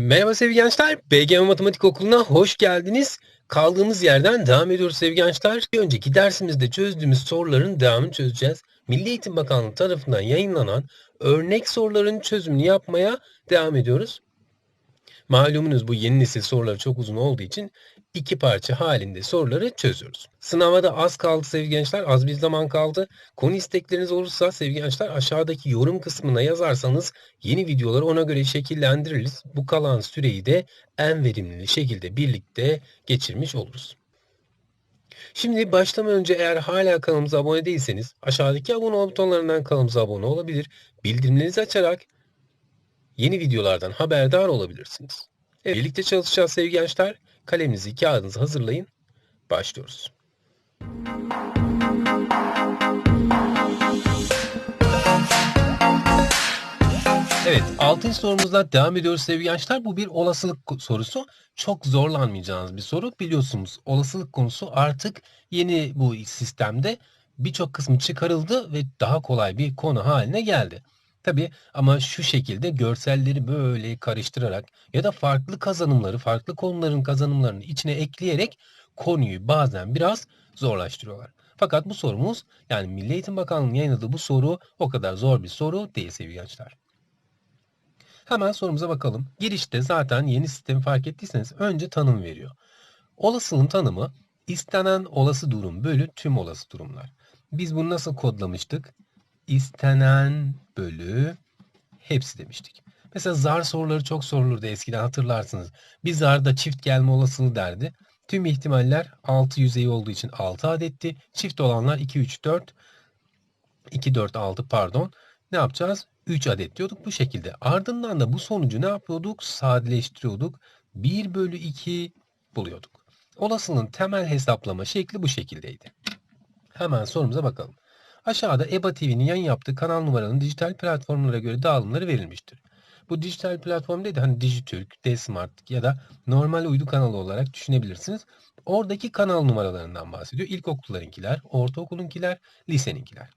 Merhaba sevgili gençler. BGM Matematik Okulu'na hoş geldiniz. Kaldığımız yerden devam ediyoruz sevgili gençler. Bir önceki dersimizde çözdüğümüz soruların devamını çözeceğiz. Milli Eğitim Bakanlığı tarafından yayınlanan örnek soruların çözümünü yapmaya devam ediyoruz. Malumunuz bu yeni nesil soruları çok uzun olduğu için iki parça halinde soruları çözüyoruz. Sınava da az kaldı sevgili gençler. Az bir zaman kaldı. Konu istekleriniz olursa sevgili gençler aşağıdaki yorum kısmına yazarsanız yeni videoları ona göre şekillendiririz. Bu kalan süreyi de en verimli şekilde birlikte geçirmiş oluruz. Şimdi başlamadan önce eğer hala kanalımıza abone değilseniz aşağıdaki abone ol butonlarından kanalımıza abone olabilir. Bildirimlerinizi açarak yeni videolardan haberdar olabilirsiniz. Evet, birlikte çalışacağız sevgili gençler. Kaleminizi, kağıdınızı hazırlayın. Başlıyoruz. Evet, 6. sorumuzla devam ediyoruz sevgili gençler. Bu bir olasılık sorusu. Çok zorlanmayacağınız bir soru. Biliyorsunuz olasılık konusu artık yeni bu sistemde birçok kısmı çıkarıldı ve daha kolay bir konu haline geldi. Tabi ama şu şekilde görselleri böyle karıştırarak ya da farklı kazanımları, farklı konuların kazanımlarını içine ekleyerek konuyu bazen biraz zorlaştırıyorlar. Fakat bu sorumuz yani Milli Eğitim Bakanlığı'nın yayınladığı bu soru o kadar zor bir soru değil sevgili gençler. Hemen sorumuza bakalım. Girişte zaten yeni sistemi fark ettiyseniz önce tanım veriyor. Olasılığın tanımı istenen olası durum bölü tüm olası durumlar. Biz bunu nasıl kodlamıştık? İstenen bölü hepsi demiştik. Mesela zar soruları çok sorulurdu eskiden hatırlarsınız. Bir zarda çift gelme olasılığı derdi. Tüm ihtimaller 6 yüzeyi olduğu için 6 adetti. Çift olanlar 2, 3, 4, 2, 4, 6 pardon. Ne yapacağız? 3 adet diyorduk bu şekilde. Ardından da bu sonucu ne yapıyorduk? Sadeleştiriyorduk. 1 bölü 2 buluyorduk. Olasılığın temel hesaplama şekli bu şekildeydi. Hemen sorumuza bakalım. Aşağıda EBA TV'nin yayın yaptığı kanal numaralarının dijital platformlara göre dağılımları verilmiştir. Bu dijital platform dedi hani Dijitürk, D-Smart ya da normal uydu kanalı olarak düşünebilirsiniz. Oradaki kanal numaralarından bahsediyor. İlkokullarınkiler, ortaokulunkiler, liseninkiler.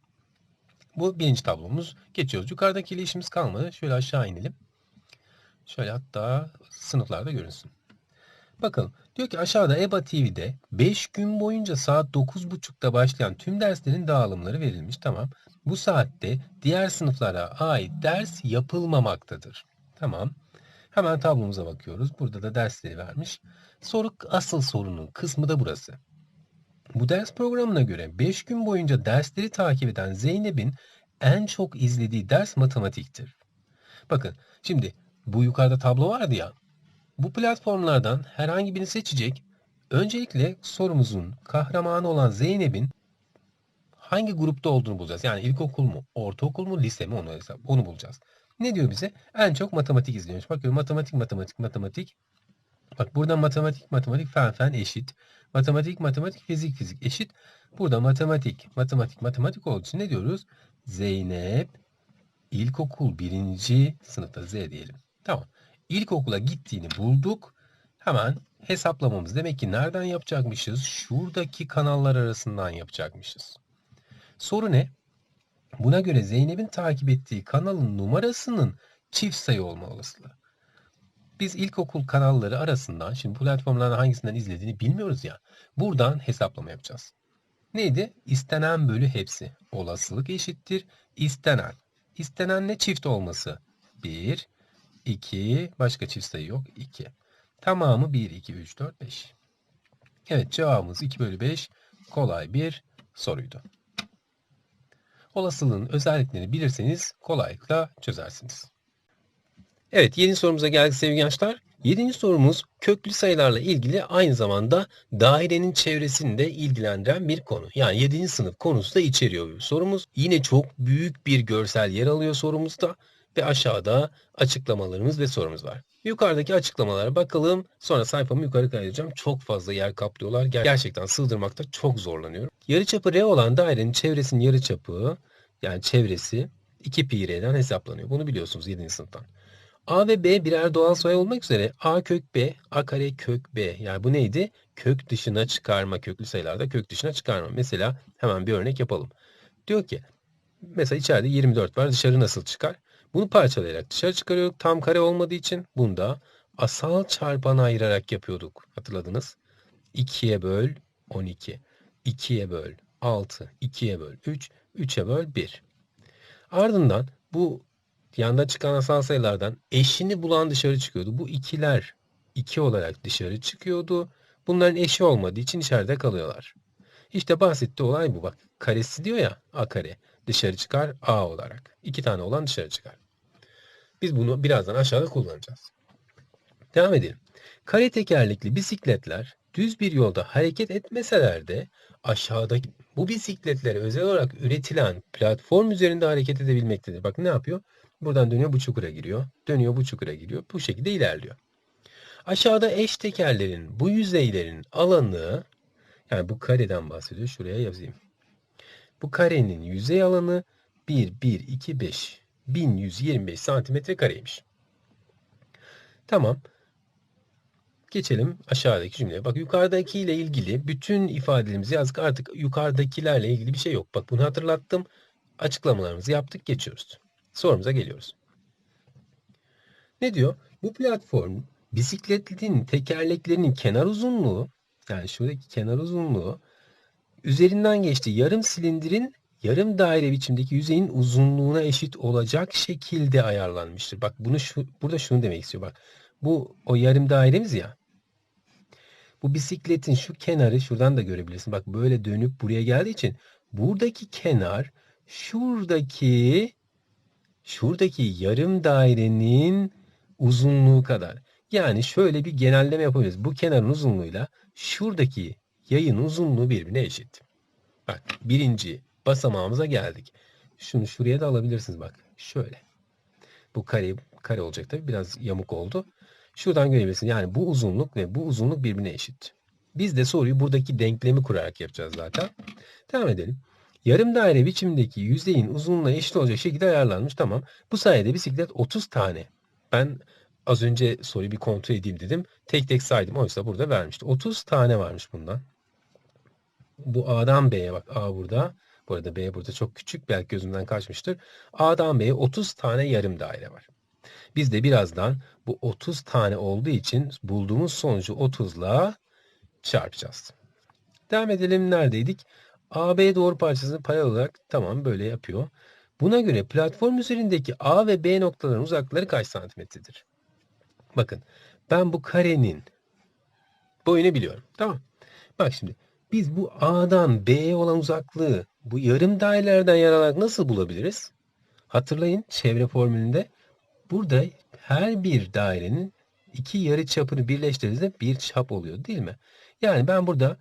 Bu birinci tablomuz. Geçiyoruz. Yukarıdaki işimiz kalmadı. Şöyle aşağı inelim. Şöyle hatta sınıflarda görünsün. Bakalım diyor ki aşağıda EBA TV'de 5 gün boyunca saat 9.30'da başlayan tüm derslerin dağılımları verilmiş. Tamam. Bu saatte diğer sınıflara ait ders yapılmamaktadır. Tamam. Hemen tablomuza bakıyoruz. Burada da dersleri vermiş. Soru asıl sorunun kısmı da burası. Bu ders programına göre 5 gün boyunca dersleri takip eden Zeynep'in en çok izlediği ders matematiktir. Bakın şimdi bu yukarıda tablo vardı ya. Bu platformlardan herhangi birini seçecek. Öncelikle sorumuzun kahramanı olan Zeynep'in hangi grupta olduğunu bulacağız. Yani ilkokul mu, ortaokul mu, lise mi onu, onu bulacağız. Ne diyor bize? En çok matematik izliyormuş. Bakıyorum matematik, matematik, matematik. Bak burada matematik, matematik, fen, fen eşit. Matematik, matematik, fizik, fizik eşit. Burada matematik, matematik, matematik olduğu için ne diyoruz? Zeynep ilkokul birinci sınıfta Z diyelim. Tamam ilkokula gittiğini bulduk. Hemen hesaplamamız. Demek ki nereden yapacakmışız? Şuradaki kanallar arasından yapacakmışız. Soru ne? Buna göre Zeynep'in takip ettiği kanalın numarasının çift sayı olma olasılığı. Biz ilkokul kanalları arasından, şimdi platformlardan hangisinden izlediğini bilmiyoruz ya. Buradan hesaplama yapacağız. Neydi? İstenen bölü hepsi. Olasılık eşittir. İstenen. İstenen ne? Çift olması. 1. 2. Başka çift sayı yok. 2. Tamamı 1, 2, 3, 4, 5. Evet cevabımız 2 bölü 5. Kolay bir soruydu. Olasılığın özelliklerini bilirseniz kolaylıkla çözersiniz. Evet yeni sorumuza geldik sevgili gençler. Yedinci sorumuz köklü sayılarla ilgili aynı zamanda dairenin çevresini de ilgilendiren bir konu. Yani 7. sınıf konusu da içeriyor sorumuz. Yine çok büyük bir görsel yer alıyor sorumuzda ve aşağıda açıklamalarımız ve sorumuz var. Yukarıdaki açıklamalara bakalım. Sonra sayfamı yukarı kaydıracağım. Çok fazla yer kaplıyorlar. Gerçekten sığdırmakta çok zorlanıyorum. Yarıçapı R olan dairenin çevresinin yarıçapı yani çevresi 2 pi R'den hesaplanıyor. Bunu biliyorsunuz 7. sınıftan. A ve B birer doğal sayı olmak üzere A kök B, A kare kök B. Yani bu neydi? Kök dışına çıkarma. Köklü sayılarda kök dışına çıkarma. Mesela hemen bir örnek yapalım. Diyor ki mesela içeride 24 var. Dışarı nasıl çıkar? Bunu parçalayarak dışarı çıkarıyor. Tam kare olmadığı için bunda asal çarpana ayırarak yapıyorduk. Hatırladınız. 2'ye böl 12. 2'ye böl 6. 2'ye böl 3. 3'e böl 1. Ardından bu yanda çıkan asal sayılardan eşini bulan dışarı çıkıyordu. Bu ikiler 2 olarak dışarı çıkıyordu. Bunların eşi olmadığı için içeride kalıyorlar. İşte bahsettiği olay bu. Bak karesi diyor ya a kare dışarı çıkar a olarak. İki tane olan dışarı çıkar. Biz bunu birazdan aşağıda kullanacağız. Devam edelim. Kare tekerlekli bisikletler düz bir yolda hareket etmeseler de aşağıdaki bu bisikletlere özel olarak üretilen platform üzerinde hareket edebilmektedir. Bak ne yapıyor? Buradan dönüyor bu çukura giriyor. Dönüyor bu çukura giriyor. Bu şekilde ilerliyor. Aşağıda eş tekerlerin bu yüzeylerin alanı yani bu kareden bahsediyor. Şuraya yazayım. Bu karenin yüzey alanı 1, 1, 2, 5. 1125 santimetre kareymiş. Tamam. Geçelim aşağıdaki cümleye. Bak yukarıdaki ile ilgili bütün ifadelerimizi yazdık. Artık yukarıdakilerle ilgili bir şey yok. Bak bunu hatırlattım. Açıklamalarımızı yaptık. Geçiyoruz. Sorumuza geliyoruz. Ne diyor? Bu platform bisikletin tekerleklerinin kenar uzunluğu yani şuradaki kenar uzunluğu üzerinden geçtiği yarım silindirin yarım daire biçimdeki yüzeyin uzunluğuna eşit olacak şekilde ayarlanmıştır. Bak bunu şu, burada şunu demek istiyor bak. Bu o yarım dairemiz ya. Bu bisikletin şu kenarı şuradan da görebilirsin. Bak böyle dönüp buraya geldiği için buradaki kenar şuradaki şuradaki yarım dairenin uzunluğu kadar. Yani şöyle bir genelleme yapabiliriz. Bu kenarın uzunluğuyla şuradaki yayın uzunluğu birbirine eşit. Bak birinci basamağımıza geldik. Şunu şuraya da alabilirsiniz bak. Şöyle. Bu kare kare olacak tabii biraz yamuk oldu. Şuradan görebilirsiniz. Yani bu uzunluk ve bu uzunluk birbirine eşit. Biz de soruyu buradaki denklemi kurarak yapacağız zaten. Devam edelim. Yarım daire biçimindeki yüzeyin uzunluğuna eşit olacak şekilde ayarlanmış. Tamam. Bu sayede bisiklet 30 tane. Ben az önce soruyu bir kontrol edeyim dedim. Tek tek saydım. Oysa burada vermişti. 30 tane varmış bundan. Bu A'dan B'ye bak. A burada. Bu arada B burada çok küçük. Belki gözümden kaçmıştır. A'dan B'ye 30 tane yarım daire var. Biz de birazdan bu 30 tane olduğu için bulduğumuz sonucu 30 ile çarpacağız. Devam edelim. Neredeydik? AB doğru parçasını paralel olarak tamam böyle yapıyor. Buna göre platform üzerindeki A ve B noktaların uzaklıkları kaç santimetredir? Bakın ben bu karenin boyunu biliyorum. Tamam. Bak şimdi biz bu A'dan B'ye olan uzaklığı bu yarım dairelerden yaralarak nasıl bulabiliriz? Hatırlayın çevre formülünde burada her bir dairenin iki yarı çapını birleştirdiğinizde bir çap oluyor değil mi? Yani ben burada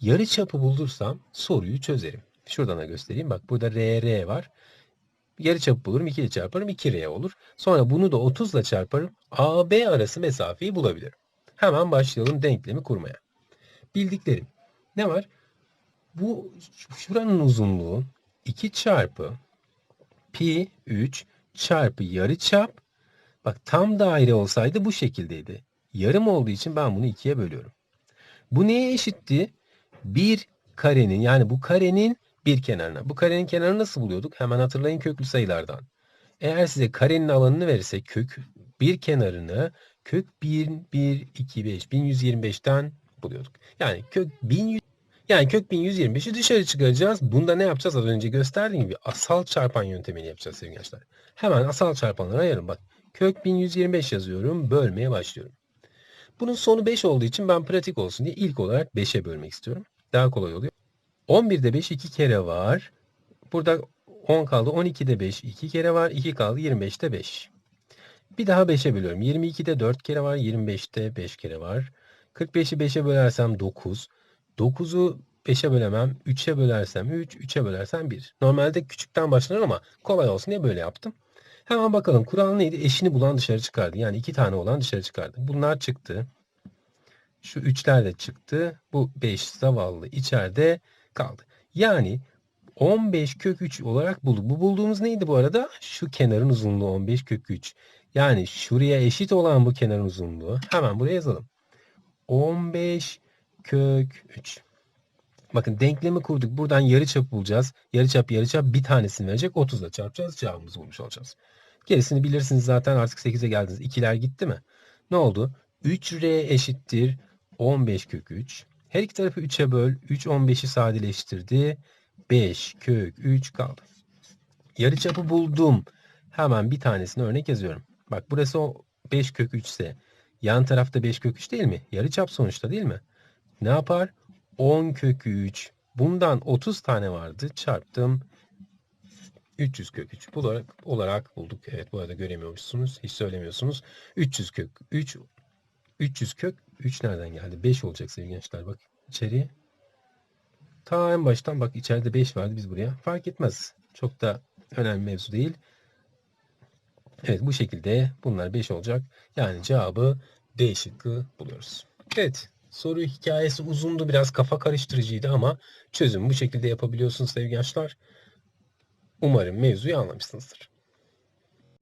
yarı çapı bulursam soruyu çözerim. Şuradan da göstereyim. Bak burada RR var. Yarı çapı bulurum. 2 ile çarparım. 2R olur. Sonra bunu da 30 ile çarparım. AB arası mesafeyi bulabilirim. Hemen başlayalım denklemi kurmaya. Bildiklerim. Ne var? Bu şuranın uzunluğu 2 çarpı pi 3 çarpı yarı çap. Bak tam daire olsaydı bu şekildeydi. Yarım olduğu için ben bunu ikiye bölüyorum. Bu neye eşitti? Bir karenin yani bu karenin bir kenarına. Bu karenin kenarını nasıl buluyorduk? Hemen hatırlayın köklü sayılardan. Eğer size karenin alanını verirse kök bir kenarını kök 1, 1, 2, 5, 1125'ten buluyorduk. Yani kök 1100 yani kök 1125'i dışarı çıkaracağız. Bunda ne yapacağız? Az önce gösterdiğim gibi asal çarpan yöntemini yapacağız sevgili gençler. Hemen asal çarpanları ayırın. Bak kök 1125 yazıyorum. Bölmeye başlıyorum. Bunun sonu 5 olduğu için ben pratik olsun diye ilk olarak 5'e bölmek istiyorum. Daha kolay oluyor. 11'de 5 2 kere var. Burada 10 kaldı. 12'de 5 2 kere var. 2 kaldı. 25'te 5. Bir daha 5'e bölüyorum. 22'de 4 kere var. 25'te 5 kere var. 45'i 5'e bölersem 9. 9'u 5'e bölemem. 3'e bölersem 3. 3'e bölersem 1. Normalde küçükten başlanır ama kolay olsun diye böyle yaptım. Hemen bakalım. Kural neydi? Eşini bulan dışarı çıkardı. Yani iki tane olan dışarı çıkardı. Bunlar çıktı. Şu üçler de çıktı. Bu 5 zavallı içeride kaldı. Yani 15 kök 3 olarak bulduk. Bu bulduğumuz neydi bu arada? Şu kenarın uzunluğu 15 kök 3. Yani şuraya eşit olan bu kenarın uzunluğu. Hemen buraya yazalım. 15 kök 3. Bakın denklemi kurduk. Buradan yarıçap bulacağız. Yarıçap yarıçap bir tanesini verecek. 30 ile çarpacağız. Cevabımızı bulmuş olacağız. Gerisini bilirsiniz zaten artık 8'e geldiniz. İkiler gitti mi? Ne oldu? 3R eşittir 15 kök 3. Her iki tarafı 3'e böl. 3 15'i sadeleştirdi. 5 kök 3 kaldı. Yarıçapı buldum. Hemen bir tanesini örnek yazıyorum. Bak burası o 5 kök 3 ise yan tarafta 5 kök 3 değil mi? Yarıçap sonuçta değil mi? Ne yapar? 10 kök 3. Bundan 30 tane vardı. Çarptım. 300 kök 3 olarak, olarak bulduk. Evet bu arada göremiyormuşsunuz. Hiç söylemiyorsunuz. 300 kök 3 300 kök 3 nereden geldi? 5 olacak sevgili gençler. Bak içeriye. Ta en baştan bak içeride 5 vardı biz buraya. Fark etmez. Çok da önemli mevzu değil. Evet bu şekilde bunlar 5 olacak. Yani cevabı D şıkkı buluyoruz. Evet soru hikayesi uzundu biraz kafa karıştırıcıydı ama çözüm bu şekilde yapabiliyorsunuz sevgili gençler. Umarım mevzuyu anlamışsınızdır.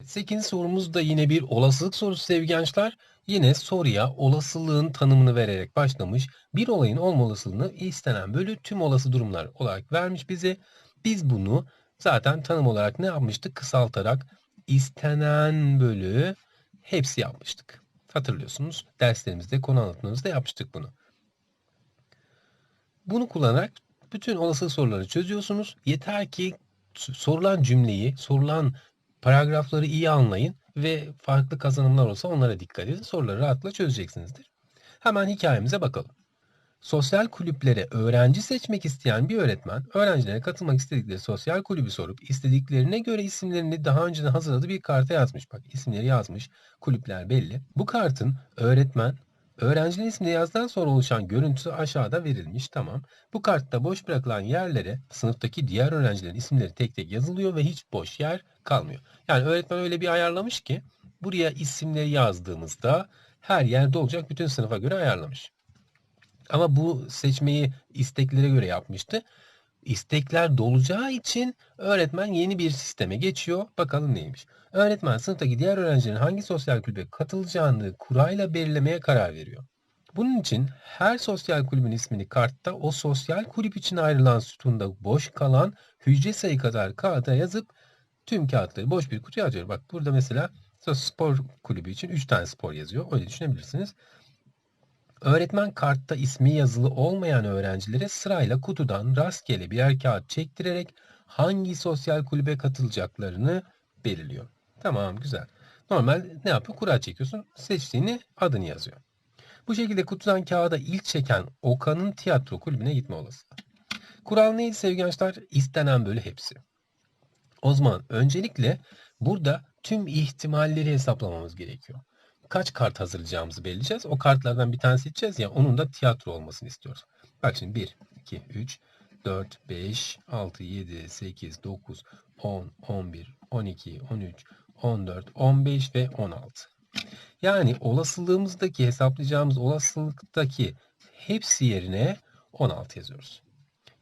8. sorumuz da yine bir olasılık sorusu sevgili gençler. Yine soruya olasılığın tanımını vererek başlamış. Bir olayın olma olasılığını istenen bölü tüm olası durumlar olarak vermiş bize. Biz bunu zaten tanım olarak ne yapmıştık? Kısaltarak istenen bölü hepsi yapmıştık. Hatırlıyorsunuz derslerimizde konu anlatımlarımızda yapmıştık bunu. Bunu kullanarak bütün olasılık soruları çözüyorsunuz. Yeter ki sorulan cümleyi, sorulan paragrafları iyi anlayın ve farklı kazanımlar olsa onlara dikkat edin. Soruları rahatlıkla çözeceksinizdir. Hemen hikayemize bakalım. Sosyal kulüplere öğrenci seçmek isteyen bir öğretmen, öğrencilere katılmak istedikleri sosyal kulübü sorup istediklerine göre isimlerini daha önceden hazırladığı bir karta yazmış. Bak isimleri yazmış, kulüpler belli. Bu kartın öğretmen, öğrencinin ismini yazdıktan sonra oluşan görüntüsü aşağıda verilmiş. Tamam. Bu kartta boş bırakılan yerlere sınıftaki diğer öğrencilerin isimleri tek tek yazılıyor ve hiç boş yer kalmıyor. Yani öğretmen öyle bir ayarlamış ki buraya isimleri yazdığımızda her yer dolacak bütün sınıfa göre ayarlamış. Ama bu seçmeyi isteklere göre yapmıştı. İstekler dolacağı için öğretmen yeni bir sisteme geçiyor. Bakalım neymiş. Öğretmen sınıftaki diğer öğrencilerin hangi sosyal kulübe katılacağını kurayla belirlemeye karar veriyor. Bunun için her sosyal kulübün ismini kartta o sosyal kulüp için ayrılan sütunda boş kalan hücre sayı kadar kağıda yazıp tüm kağıtları boş bir kutuya atıyor. Bak burada mesela spor kulübü için 3 tane spor yazıyor. Öyle düşünebilirsiniz. Öğretmen kartta ismi yazılı olmayan öğrencilere sırayla kutudan rastgele birer kağıt çektirerek hangi sosyal kulübe katılacaklarını belirliyor. Tamam güzel. Normal ne yapıyor? Kura çekiyorsun. Seçtiğini adını yazıyor. Bu şekilde kutudan kağıda ilk çeken Okan'ın tiyatro kulübüne gitme olasılığı. Kural neydi sevgili gençler? İstenen bölü hepsi. O zaman öncelikle burada tüm ihtimalleri hesaplamamız gerekiyor kaç kart hazırlayacağımızı belirleyeceğiz. O kartlardan bir tane seçeceğiz ya onun da tiyatro olmasını istiyoruz. Bak şimdi 1, 2, 3, 4, 5, 6, 7, 8, 9, 10, 11, 12, 13, 14, 15 ve 16. Yani olasılığımızdaki hesaplayacağımız olasılıktaki hepsi yerine 16 yazıyoruz.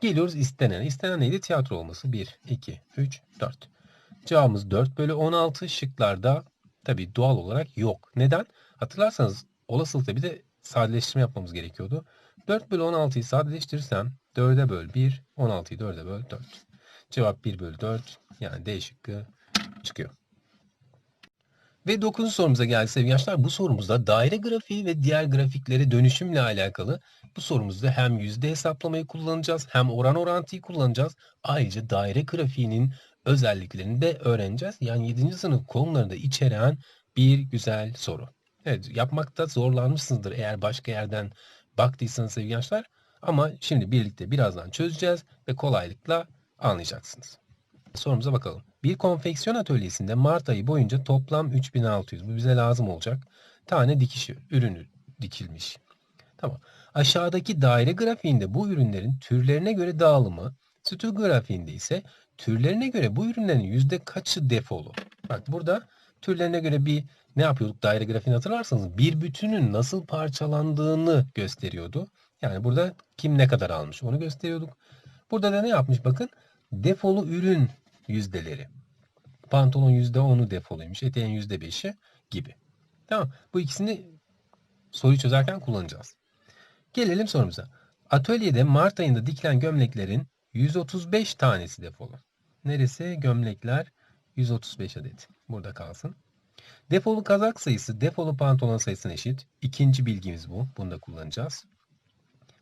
Geliyoruz istenen. İstenen neydi? Tiyatro olması. 1, 2, 3, 4. Cevabımız 4 bölü 16 şıklarda Tabii doğal olarak yok. Neden? Hatırlarsanız olasılıkta bir de sadeleştirme yapmamız gerekiyordu. 4 bölü 16'yı sadeleştirirsem 4'e böl 1, 16'yı 4'e böl 4. Cevap 1 bölü 4 yani D şıkkı çıkıyor. Ve 9. sorumuza geldik sevgili gençler. Bu sorumuzda daire grafiği ve diğer grafiklere dönüşümle alakalı bu sorumuzda hem yüzde hesaplamayı kullanacağız hem oran orantıyı kullanacağız. Ayrıca daire grafiğinin özelliklerini de öğreneceğiz. Yani 7. sınıf konularında içeren bir güzel soru. Evet yapmakta zorlanmışsınızdır eğer başka yerden baktıysanız sevgili gençler. Ama şimdi birlikte birazdan çözeceğiz ve kolaylıkla anlayacaksınız. Sorumuza bakalım. Bir konfeksiyon atölyesinde Mart ayı boyunca toplam 3600 bu bize lazım olacak. Tane dikiş ürünü dikilmiş. Tamam. Aşağıdaki daire grafiğinde bu ürünlerin türlerine göre dağılımı, sütun grafiğinde ise türlerine göre bu ürünlerin yüzde kaçı defolu? Bak burada türlerine göre bir ne yapıyorduk daire grafiğini hatırlarsanız bir bütünün nasıl parçalandığını gösteriyordu. Yani burada kim ne kadar almış onu gösteriyorduk. Burada da ne yapmış bakın defolu ürün yüzdeleri. Pantolon yüzde onu defoluymuş. Eteğin yüzde beşi gibi. Tamam. Bu ikisini soruyu çözerken kullanacağız. Gelelim sorumuza. Atölyede Mart ayında dikilen gömleklerin 135 tanesi defolu. Neresi? Gömlekler 135 adet. Burada kalsın. Defolu kazak sayısı defolu pantolon sayısına eşit. İkinci bilgimiz bu. Bunu da kullanacağız.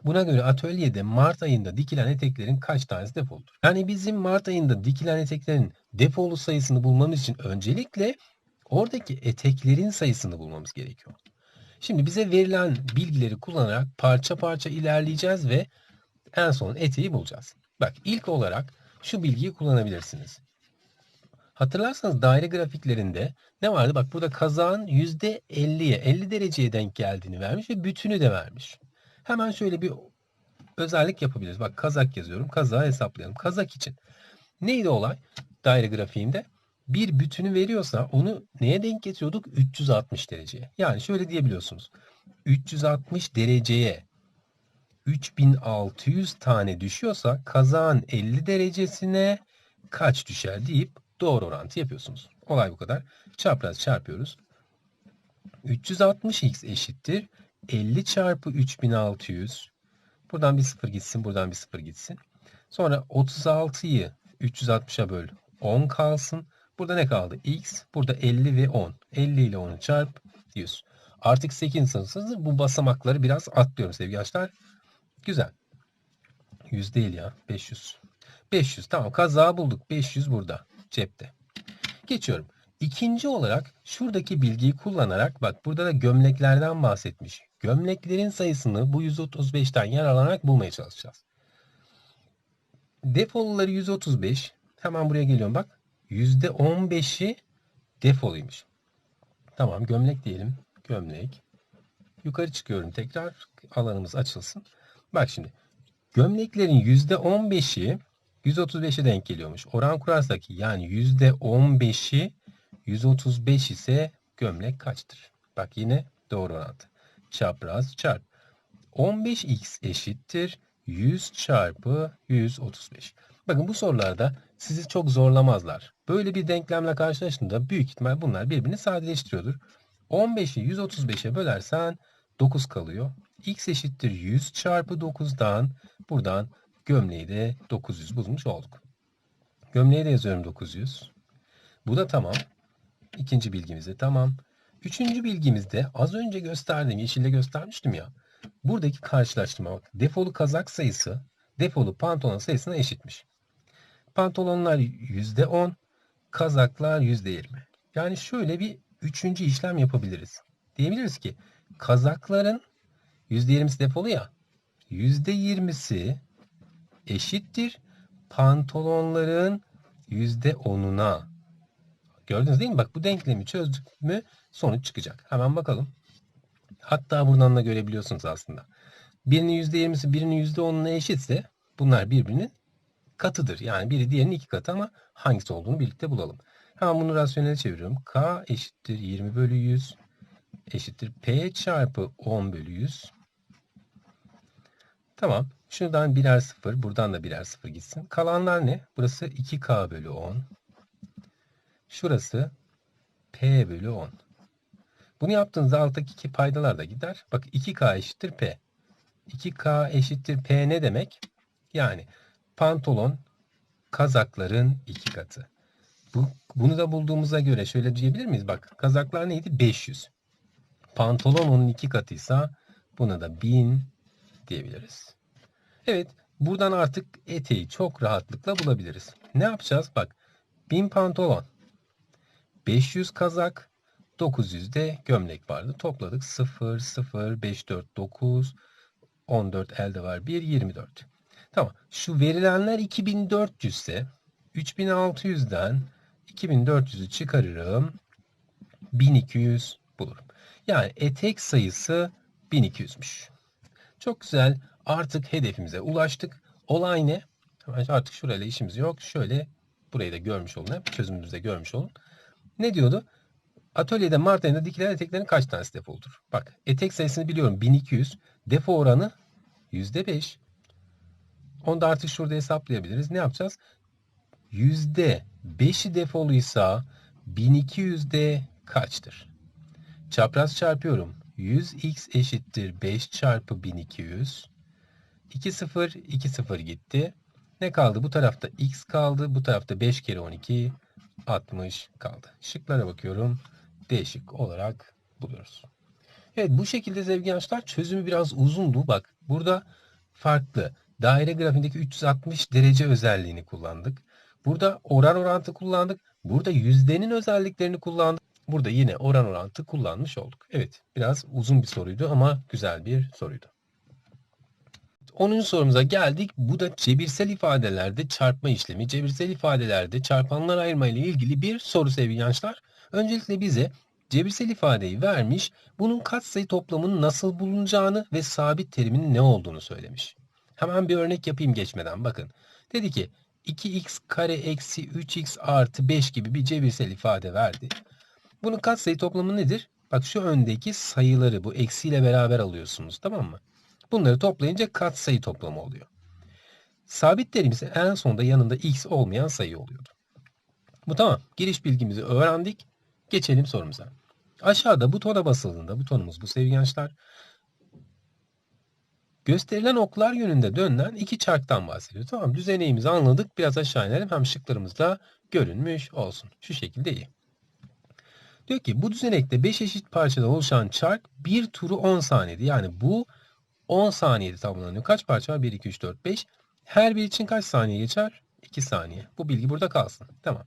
Buna göre atölyede Mart ayında dikilen eteklerin kaç tanesi defoludur? Yani bizim Mart ayında dikilen eteklerin defolu sayısını bulmamız için öncelikle oradaki eteklerin sayısını bulmamız gerekiyor. Şimdi bize verilen bilgileri kullanarak parça parça ilerleyeceğiz ve en son eteği bulacağız. Bak ilk olarak şu bilgiyi kullanabilirsiniz. Hatırlarsanız daire grafiklerinde ne vardı? Bak burada kazağın %50'ye 50 dereceye denk geldiğini vermiş ve bütünü de vermiş. Hemen şöyle bir özellik yapabiliriz. Bak kazak yazıyorum. Kazağı hesaplayalım. Kazak için. Neydi olay? Daire grafiğinde bir bütünü veriyorsa onu neye denk getiriyorduk? 360 dereceye. Yani şöyle diyebiliyorsunuz. 360 dereceye 3600 tane düşüyorsa kazağın 50 derecesine kaç düşer deyip doğru orantı yapıyorsunuz. Olay bu kadar. Çapraz çarpıyoruz. 360x eşittir 50 çarpı 3600. Buradan bir sıfır gitsin, buradan bir sıfır gitsin. Sonra 36'yı 360'a böl 10 kalsın. Burada ne kaldı? X. Burada 50 ve 10. 50 ile 10'u çarp 100. Artık 8 sınıfsınız. Bu basamakları biraz atlıyorum sevgili arkadaşlar. Güzel. 100 değil ya. 500. 500. Tamam kazağı bulduk. 500 burada. Cepte. Geçiyorum. İkinci olarak şuradaki bilgiyi kullanarak bak burada da gömleklerden bahsetmiş. Gömleklerin sayısını bu 135'ten yararlanarak bulmaya çalışacağız. Defoluları 135. Hemen buraya geliyorum bak. %15'i defoluymuş. Tamam gömlek diyelim. Gömlek. Yukarı çıkıyorum tekrar. Alanımız açılsın. Bak şimdi. Gömleklerin %15'i 135'e denk geliyormuş. Oran kurarsak yani %15'i 135 ise gömlek kaçtır? Bak yine doğru orantı. Çapraz çarp. 15x eşittir 100 çarpı 135. Bakın bu sorularda sizi çok zorlamazlar. Böyle bir denklemle karşılaştığında büyük ihtimal bunlar birbirini sadeleştiriyordur. 15'i 135'e bölersen 9 kalıyor. X eşittir 100 çarpı 9'dan buradan gömleği de 900 bulmuş olduk. Gömleği de yazıyorum 900. Bu da tamam. İkinci bilgimiz de tamam. Üçüncü bilgimizde az önce gösterdiğim, yeşille göstermiştim ya. Buradaki karşılaştırma bak. Defolu kazak sayısı defolu pantolon sayısına eşitmiş. Pantolonlar %10, kazaklar %20. Yani şöyle bir üçüncü işlem yapabiliriz. Diyebiliriz ki kazakların %20'si defolu ya. %20'si eşittir pantolonların %10'una. Gördünüz değil mi? Bak bu denklemi çözdük mü sonuç çıkacak. Hemen bakalım. Hatta buradan da görebiliyorsunuz aslında. Birinin %20'si birinin %10'una eşitse bunlar birbirinin katıdır. Yani biri diğerinin iki katı ama hangisi olduğunu birlikte bulalım. Hemen bunu rasyonel çeviriyorum. K eşittir 20 bölü 100 eşittir P çarpı 10 bölü 100. Tamam. Şuradan birer sıfır. Buradan da birer sıfır gitsin. Kalanlar ne? Burası 2K bölü 10. Şurası P bölü 10. Bunu yaptığınızda alttaki iki paydalar da gider. Bak 2K eşittir P. 2K eşittir P ne demek? Yani pantolon kazakların iki katı. Bu, bunu da bulduğumuza göre şöyle diyebilir miyiz? Bak kazaklar neydi? 500. Pantolon onun iki katıysa buna da 1000 diyebiliriz. Evet buradan artık eteği çok rahatlıkla bulabiliriz. Ne yapacağız? Bak 1000 pantolon 500 kazak, 900 de gömlek vardı. Topladık 0, 0, 5, 4, 9, 14 elde var 1, 24. Tamam. Şu verilenler 2400 ise 3600'den 2400'ü çıkarırım. 1200 bulurum. Yani etek sayısı 1200'müş. Çok güzel. Artık hedefimize ulaştık. Olay ne? Artık şurayla işimiz yok. Şöyle burayı da görmüş olun. Hep çözümümüzde görmüş olun. Ne diyordu? Atölyede Mart ayında dikilen eteklerin kaç tanesi defoludur? Bak etek sayısını biliyorum 1200. Defo oranı %5. Onu da artık şurada hesaplayabiliriz. Ne yapacağız? %5'i defoluysa 1200'de kaçtır? Çapraz çarpıyorum. 100x eşittir 5 çarpı 1200. 2 0 2 0 gitti. Ne kaldı? Bu tarafta x kaldı. Bu tarafta 5 kere 12 60 kaldı. Şıklara bakıyorum. değişik olarak buluyoruz. Evet bu şekilde sevgili gençler çözümü biraz uzundu. Bak burada farklı. Daire grafiğindeki 360 derece özelliğini kullandık. Burada oran orantı kullandık. Burada yüzdenin özelliklerini kullandık. Burada yine oran orantı kullanmış olduk. Evet biraz uzun bir soruydu ama güzel bir soruydu. 10. sorumuza geldik. Bu da cebirsel ifadelerde çarpma işlemi, cebirsel ifadelerde çarpanlar ayırma ile ilgili bir soru sevgili gençler. Öncelikle bize cebirsel ifadeyi vermiş, bunun katsayı toplamının nasıl bulunacağını ve sabit terimin ne olduğunu söylemiş. Hemen bir örnek yapayım geçmeden bakın. Dedi ki 2x kare eksi 3x artı 5 gibi bir cebirsel ifade verdi. Bunun katsayı toplamı nedir? Bak şu öndeki sayıları bu eksiyle beraber alıyorsunuz tamam mı? Bunları toplayınca katsayı toplamı oluyor. Sabit terim ise en sonunda yanında x olmayan sayı oluyordu. Bu tamam. Giriş bilgimizi öğrendik. Geçelim sorumuza. Aşağıda butona basıldığında butonumuz bu sevgili gençler. Gösterilen oklar yönünde dönen iki çarktan bahsediyor. Tamam düzeneğimizi anladık. Biraz aşağı inelim. Hem şıklarımız da görünmüş olsun. Şu şekilde iyi. Diyor ki bu düzenekte 5 eşit parçadan oluşan çark bir turu 10 saniyede. Yani bu 10 saniyede tamamlanıyor. Kaç parça var? 1, 2, 3, 4, 5. Her bir için kaç saniye geçer? 2 saniye. Bu bilgi burada kalsın. Tamam.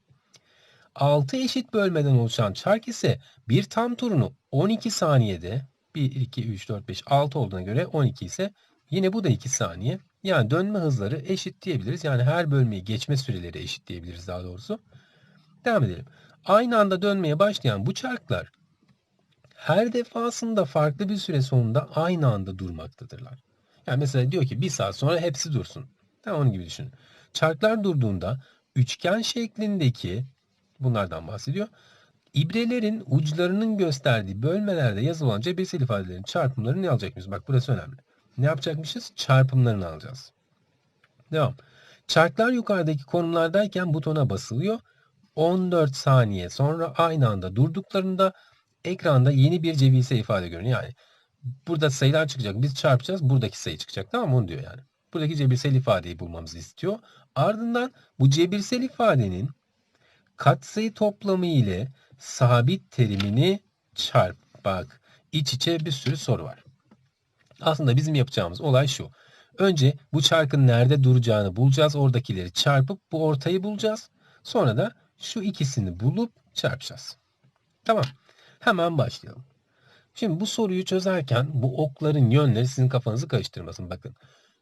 6 eşit bölmeden oluşan çark ise bir tam turunu 12 saniyede 1, 2, 3, 4, 5, 6 olduğuna göre 12 ise yine bu da 2 saniye. Yani dönme hızları eşit diyebiliriz. Yani her bölmeyi geçme süreleri eşit diyebiliriz daha doğrusu. Devam edelim. Aynı anda dönmeye başlayan bu çarklar her defasında farklı bir süre sonunda aynı anda durmaktadırlar. Yani mesela diyor ki bir saat sonra hepsi dursun. Tamam onun gibi düşünün. Çarklar durduğunda üçgen şeklindeki bunlardan bahsediyor. İbrelerin uçlarının gösterdiği bölmelerde yazılan cebirsel ifadelerin çarpımlarını ne alacakmışız? Bak burası önemli. Ne yapacakmışız? Çarpımlarını alacağız. Devam. Çarklar yukarıdaki konumlardayken butona basılıyor. 14 saniye sonra aynı anda durduklarında ekranda yeni bir cebirsel ifade görünüyor. Yani burada sayılar çıkacak. Biz çarpacağız. Buradaki sayı çıkacak. Tamam mı? Onu diyor yani. Buradaki cebirsel ifadeyi bulmamızı istiyor. Ardından bu cebirsel ifadenin katsayı toplamı ile sabit terimini çarp. Bak iç içe bir sürü soru var. Aslında bizim yapacağımız olay şu. Önce bu çarkın nerede duracağını bulacağız. Oradakileri çarpıp bu ortayı bulacağız. Sonra da şu ikisini bulup çarpacağız. Tamam. Hemen başlayalım. Şimdi bu soruyu çözerken bu okların yönleri sizin kafanızı karıştırmasın. Bakın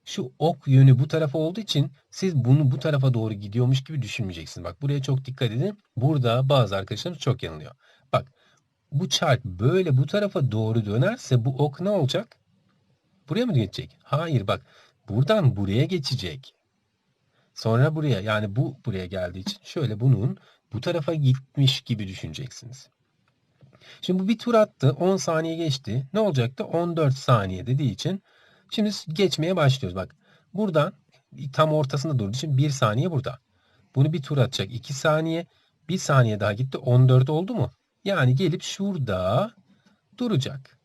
şu ok yönü bu tarafa olduğu için siz bunu bu tarafa doğru gidiyormuş gibi düşünmeyeceksiniz. Bak buraya çok dikkat edin. Burada bazı arkadaşlarımız çok yanılıyor. Bak bu çark böyle bu tarafa doğru dönerse bu ok ne olacak? Buraya mı geçecek? Hayır bak buradan buraya geçecek. Sonra buraya yani bu buraya geldiği için şöyle bunun bu tarafa gitmiş gibi düşüneceksiniz. Şimdi bu bir tur attı. 10 saniye geçti. Ne olacaktı? 14 saniye dediği için. Şimdi geçmeye başlıyoruz. Bak buradan tam ortasında durduğu için 1 saniye burada. Bunu bir tur atacak. 2 saniye. 1 saniye daha gitti. 14 oldu mu? Yani gelip şurada duracak.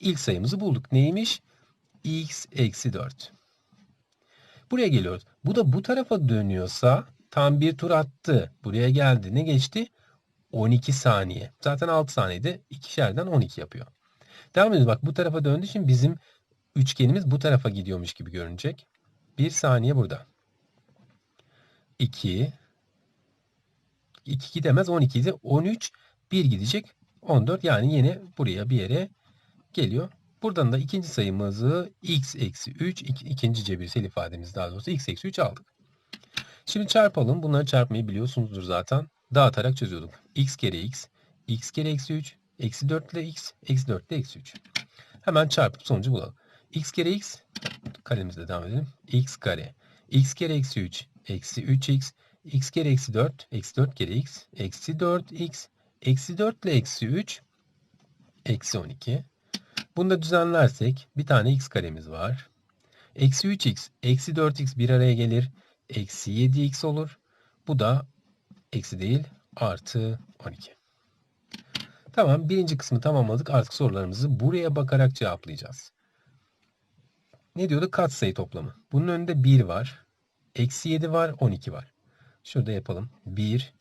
İlk sayımızı bulduk. Neymiş? x eksi 4. Buraya geliyoruz. Bu da bu tarafa dönüyorsa tam bir tur attı. Buraya geldi. Ne geçti? 12 saniye. Zaten 6 saniyede ikişerden 12 yapıyor. Devam ediyoruz. Bak bu tarafa döndüğü için bizim üçgenimiz bu tarafa gidiyormuş gibi görünecek. 1 saniye burada. 2 2 gidemez 12 idi. 13 1 gidecek. 14 yani yine buraya bir yere geliyor. Buradan da ikinci sayımızı x eksi 3 ikinci cebirsel ifademiz daha doğrusu x eksi 3 aldık. Şimdi çarpalım. Bunları çarpmayı biliyorsunuzdur zaten. Dağıtarak çözüyorduk. x kere x, x kere eksi 3, eksi 4 ile x, eksi 4 ile eksi 3. Hemen çarpıp sonucu bulalım. x kere x, kalemizle devam edelim. x kare, x kere eksi 3, eksi 3x, x kere eksi 4, eksi 4 kere x, eksi 4x, eksi 4 ile eksi 3, eksi 12. Bunu da düzenlersek bir tane x karemiz var. Eksi 3x, eksi 4x bir araya gelir. Eksi 7x olur. Bu da eksi değil artı 12. Tamam birinci kısmı tamamladık. Artık sorularımızı buraya bakarak cevaplayacağız. Ne diyordu? Katsayı toplamı. Bunun önünde 1 var. Eksi 7 var. 12 var. Şurada yapalım. 1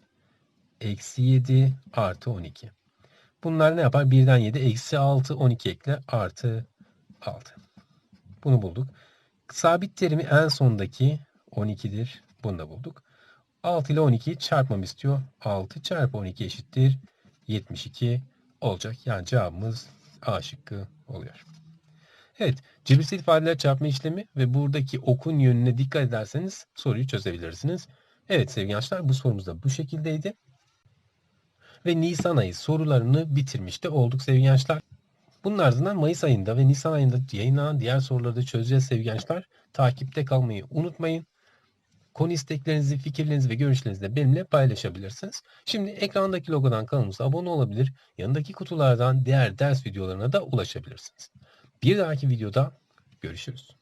eksi 7 artı 12. Bunlar ne yapar? 1'den 7 eksi 6 12 ekle artı 6. Bunu bulduk. Sabit terimi en sondaki 12'dir. Bunu da bulduk. 6 ile 12'yi çarpmamı istiyor. 6 çarpı 12 eşittir 72 olacak. Yani cevabımız A şıkkı oluyor. Evet, cebirsel ifadeler çarpma işlemi ve buradaki okun yönüne dikkat ederseniz soruyu çözebilirsiniz. Evet sevgili gençler bu sorumuz da bu şekildeydi. Ve Nisan ayı sorularını bitirmiş olduk sevgili gençler. Bunun ardından Mayıs ayında ve Nisan ayında yayınlanan diğer soruları da çözeceğiz sevgili gençler. Takipte kalmayı unutmayın. Konu isteklerinizi, fikirlerinizi ve görüşlerinizi de benimle paylaşabilirsiniz. Şimdi ekrandaki logodan kanalımıza abone olabilir, yanındaki kutulardan diğer ders videolarına da ulaşabilirsiniz. Bir dahaki videoda görüşürüz.